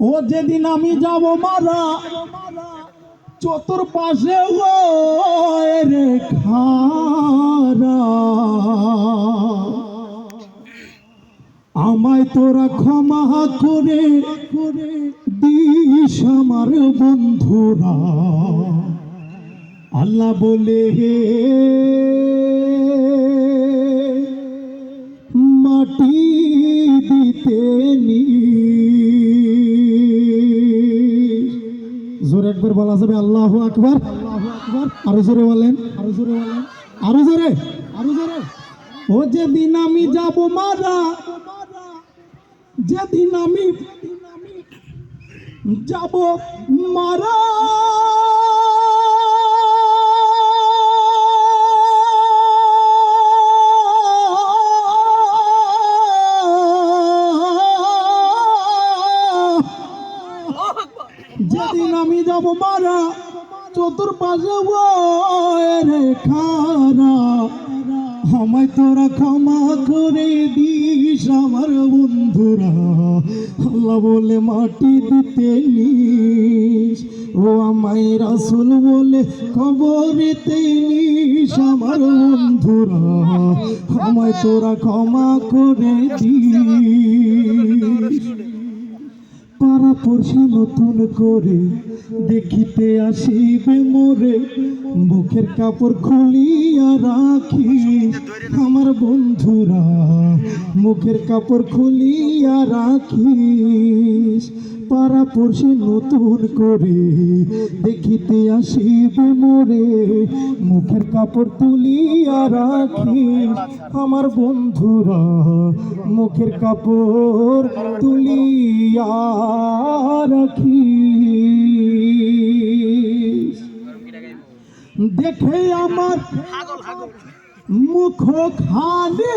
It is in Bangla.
ও যেদিন আমি যাব মারা চতুর পাশে রে আমায় তোরা ক্ষমা করে করে দিস আমার বন্ধুরা। আল্লাহ বলে, হে জোরে একবার বলা যাবে, আল্লাহ আকবার আরও জোরে বলেন, আরও জোরে বলেন, আরও জোরে আরও জোরে। ও যেদিন আমি যাব মারা, যেদিন আমি যাব মারা। যেদিন আমি যাব মারা, চতুর্পাশে রে খারা। আমায় তোরা ক্ষমা করে দিস আমার বন্ধুরা। আল্লাহ বলে মাটি দিতে নিস। ও আমায় রাসুল বলে খবরেতে নিস আমার বন্ধুরা। আমায় তোরা ক্ষমা করে দিস। পাড়া নতুন করে দেখিতে আসিবে মোরে বুকের কাপড় খুলিয়া রাখি আমার বন্ধুরা, মুখের কাপড় খুলিয়া রাখিস। পাড়া পড়শি নতুন করে দেখিতে আসিবে মোরে, মুখের কাপড় তুলিয়া রাখিস। আমার বন্ধুরা, মুখের কাপড় তুলিয়া রাখিস। দেখে আমার মুখ খানে